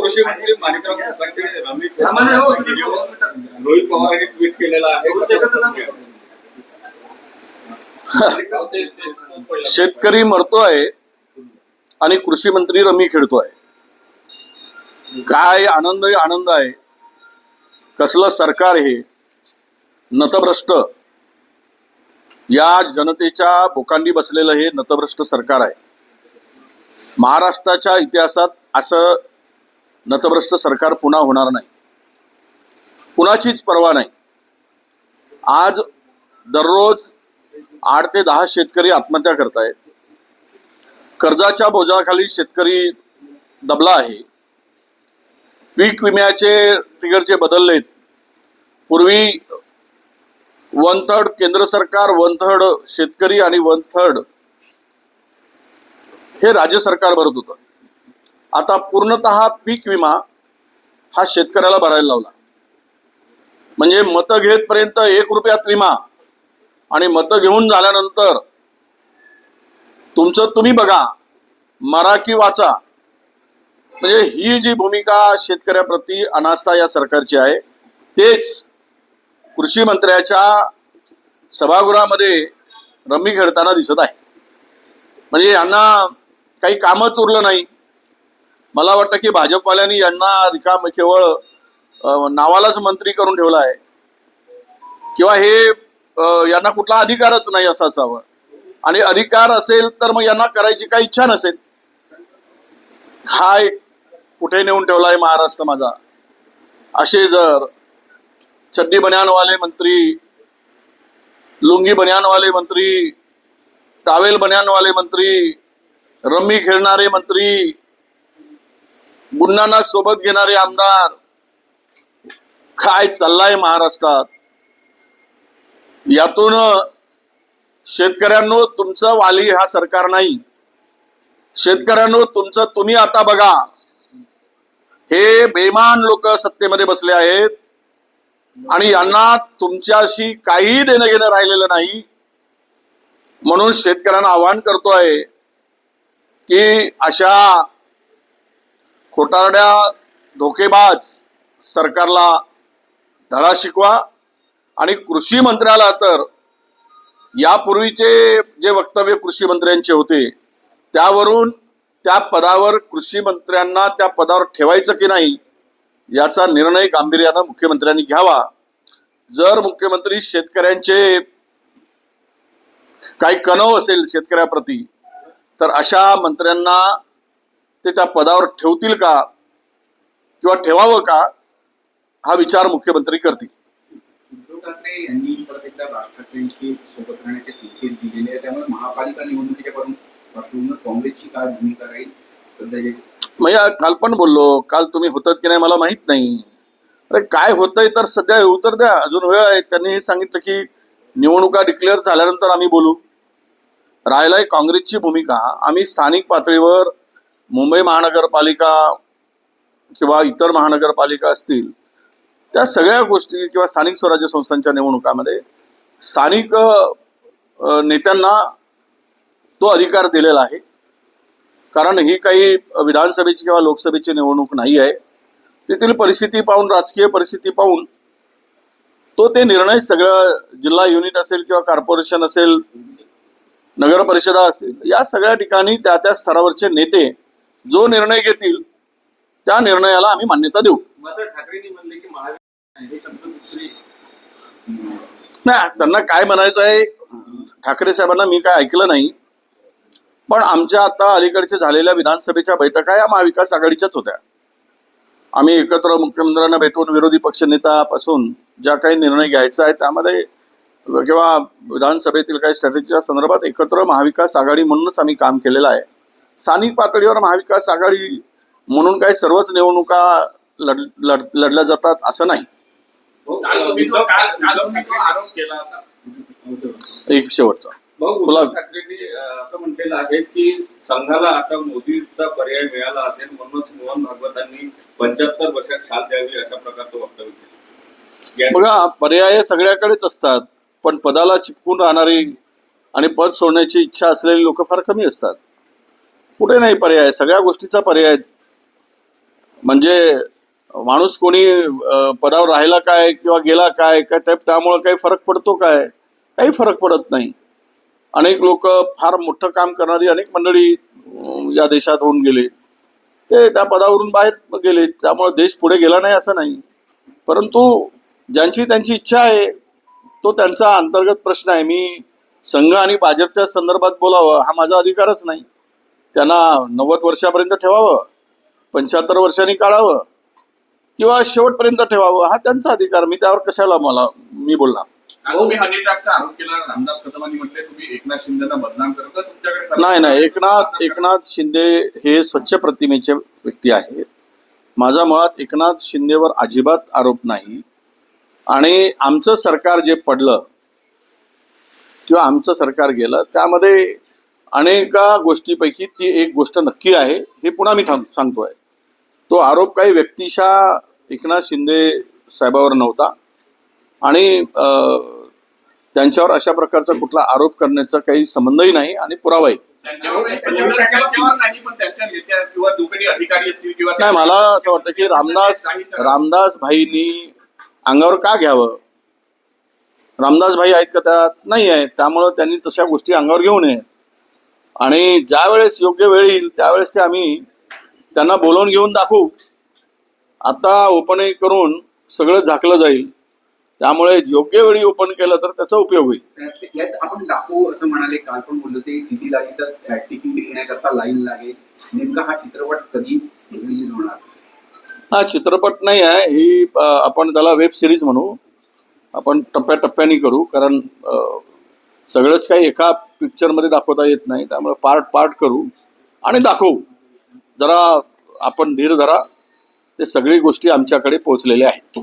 कृषी मंत्री माणिकराव रोहित पवार यांनी ट्विट केलेला आहे शेतकरी मरतोय आणि कृषी मंत्री रमी खेळतोय. काय आनंद आनंद आहे. कसलं सरकार हे? नतभ्रष्ट या जनतेच्या बोकांडी बसलेलं हे नतभ्रष्ट सरकार आहे. महाराष्ट्राच्या इतिहासात असं नतभ्रष्ट सरकार पुन्हा होणार नाही. कुणाचीच पर्वा नाही. आज दररोज आठ ते दहा शेतकरी आत्महत्या करतायत. कर्जाच्या बोजाखाली शेतकरी दबला आहे. पीक विम्याचे ट्रिगरचे बदललेत पूर्वी वन थर्ड केंद्र सरकार वन थर्ड शेतकरी आणि वन थर्ड हे राज्य सरकार भरत होतं. आता पूर्णतः पीक विमा हा शेतकऱ्याला भरायला लावला. म्हणजे मतं घेतपर्यंत एक रुपयात विमा आणि मतं घेऊन झाल्यानंतर तुमचं तुम्ही बघा मरा की वाचा. म्हणजे ही जी भूमिका शेतकऱ्याप्रती अनास्था या सरकारची आहे तेच कृषी मंत्र्याच्या सभागृहामध्ये रम्मी खेळताना दिसत आहे. म्हणजे यांना काही कामच उरलं नाही. मला वाटतं की भाजपवाल्यांनी यांना रिकाम केवळ नावालाच मंत्री करून ठेवला आहे. किंवा हे यांना कुठला अधिकारच नाही असं असावं. आणि अधिकार असेल तर मग यांना करायची काही इच्छा नसेल. हा एक कुठे नेऊन ठेवला आहे महाराष्ट्र माझा. असे जर चड्डी बन्यानवाले मंत्री लुंगी बन्यानवाले मंत्री टावेल बन्यानवाले मंत्री रम्मी खेळणारे मंत्री गुंडांना सोबत घेणारे आमदार काय चाललाय महाराष्ट्रात? यातून शेतकऱ्यांनो तुमचं वाली हा सरकार नाही. शेतकऱ्यांनो तुमचं तुम्ही आता बघा. हे बेमान लोक सत्तेमध्ये बसले आहेत. आणि यांना तुमच्याशी काही देणं घेणं राहिलेलं नाही. म्हणून शेतकऱ्यांना आवाहन करतोय की अशा खोटारड्या धोकेबाज सरकारला धडा शिकवा आणि कृषी मंत्र्याला तर यापूर्वीचे जे वक्तव्य कृषी मंत्र्यांचे होते त्यावरून त्या पदावर कृषी मंत्र्यांना त्या पदावर ठेवायचं की नाही याचा निर्णय गांभीर्यानं मुख्यमंत्र्यांनी घ्यावा. जर मुख्यमंत्री शेतकऱ्यांचे काही कणव असेल शेतकऱ्याप्रती तर अशा मंत्र्यांना ते त्या पदावर ठेवतील का? किंवा ठेवावं का? हा विचार मुख्यमंत्री करतील. उद्धव ठाकरे यांनी परत एकदा राज सोबत राहण्याचे संकेत दिलेले त्यामुळे महापालिका निवडणुकीच्या काँग्रेसची काय भूमिका राहील? मैया काल पण बोललो काल तुम्ही होतात की नाही मला माहीत नाही. अरे काय होतंय तर सध्या उत्तर द्या. अजून वेळ आहे. त्यांनी हे सांगितलं की निवडणुका डिक्लेअर झाल्यानंतर आम्ही बोलू. राहिलाय काँग्रेसची भूमिका. आम्ही स्थानिक पातळीवर मुंबई महानगरपालिका किंवा इतर महानगरपालिका असतील त्या सगळ्या गोष्टी किंवा स्थानिक स्वराज्य संस्थांच्या निवडणुकामध्ये स्थानिक नेत्यांना तो अधिकार दिलेला आहे. कारण ही काही विधानसभेची किंवा लोकसभेची निवडणूक नाही आहे. तेथील परिस्थिती पाहून राजकीय परिस्थिती पाहून तो ते निर्णय सगळं जिल्हा युनिट असेल किंवा कॉर्पोरेशन असेल नगर परिषदा असेल या सगळ्या ठिकाणी त्या त्या स्तरावरचे नेते जो निर्णय घेतील त्या निर्णयाला आम्ही मान्यता देऊ. हे नाही त्यांना काय म्हणायचं आहे ठाकरे साहेबांना मी काय ऐकलं नाही. पण आमच्या आता अलीकडच्या झालेल्या विधानसभेच्या बैठका या महाविकास आघाडीच्याच होत्या. आम्ही एकत्र मुख्यमंत्र्यांना भेटून विरोधी पक्षनेत्यापासून ज्या काही निर्णय घ्यायचा आहे त्यामध्ये किंवा विधानसभेतील काही स्ट्रॅटेजीच्या संदर्भात एकत्र महाविकास आघाडी म्हणूनच आम्ही काम केलेलं आहे. स्थानिक पातळीवर महाविकास आघाडी म्हणून काही सर्वच निवडणुका लढ लढ लढल्या जातात असं नाही. एक शेवटचा. असं म्हटलेलं आहे की संघाला आता मोदीचा पर्याय मिळाला असेल म्हणूनच मोहन भागवतांनी पंच्याहत्तर वर्षात साथ द्यावी अशा प्रकारचं वक्तव्य केलं. बघा पर्याय सगळ्याकडेच असतात पण पदाला चिपकून राहणारी आणि पद सोडण्याची इच्छा असलेली लोक फार कमी असतात. कुठे नाही पर्याय सगळ्या गोष्टीचा पर्याय म्हणजे माणूस कोणी पदावर राहिला काय किंवा गेला काय काय त्यामुळं काही फरक पडतो काय? काही फरक पडत नाही. अनेक लोक फार मोठं काम करणारी अनेक मंडळी या देशात होऊन गेले. ते त्या पदावरून बाहेर गेले. त्यामुळे देश पुढे गेला नाही असं नाही. परंतु ज्यांची त्यांची इच्छा आहे तो त्यांचा अंतर्गत प्रश्न आहे. मी संघ आणि भाजपच्या संदर्भात बोलावं हा माझा अधिकारच नाही. त्यांना नव्वद वर्षापर्यंत ठेवावं पंच्याहत्तर वर्षांनी काढावं किंवा शेवटपर्यंत ठेवावं हा त्यांचा अधिकार. मी त्यावर कशाला मला मी बोलणार? तुम्ही हनी ट्रॅपचा आरोप केला रामदास कदमांनी म्हटले तुम्ही एकनाथ शिंदेना बदनाम करत तर तुमच्याकडे नाही नाही एकनाथ एकनाथ शिंदे हे स्वच्छ प्रतिमेचे व्यक्ती आहेत. माझा मुळात एकनाथ शिंदेवर अजिबात आरोप नाही. आणि आमचं सरकार जे पडलं किंवा आमचं सरकार गेलं त्यामध्ये अनेका गोष्टीपैकी ती एक गोष्ट नक्की आहे हे पुन्हा मी सांगतोय. तो आरोप काही व्यक्तिशा एकनाथ शिंदे साहेबावर नव्हता. आणि त्यांच्यावर अशा प्रकारचा कुठला आरोप करण्याचा काही संबंधही नाही आणि पुरावाही नाही. मला असं वाटतं की रामदास रामदास भाईंनी अंगावर का घ्यावं? रामदास भाई आहेत का त्यात? नाही आहेत. त्यामुळं त्यांनी तशा गोष्टी अंगावर घेऊ नये. आणि ज्या वेळेस योग्य वेळ येईल त्यावेळेस ते आम्ही त्यांना बोलवून घेऊन दाखवू. आता ओपन करून सगळं झाकलं जाईल. त्यामुळे योग्य वेळी ओपन केलं तर त्याचा उपयोग होईल. यात आपण लाखो असं म्हणाले काल पण बोललो ते सिटी लागली तर तिकीट घेण्याकरता लाईन लागेल. नेमका हा चित्रपट कधी रिलीज होणार? हा चित्रपट नाही आहे ही आपण त्याला वेब सिरीज म्हणू. आपण टप्प्याटप्प्याने करू कारण सगळंच काही एका पिक्चरमध्ये दाखवता येत नाही त्यामुळे पार्ट पार्ट करू आणि दाखवू. जरा आपण धीर धरा ते सगळी गोष्टी आमच्याकडे पोहोचलेल्या आहेत.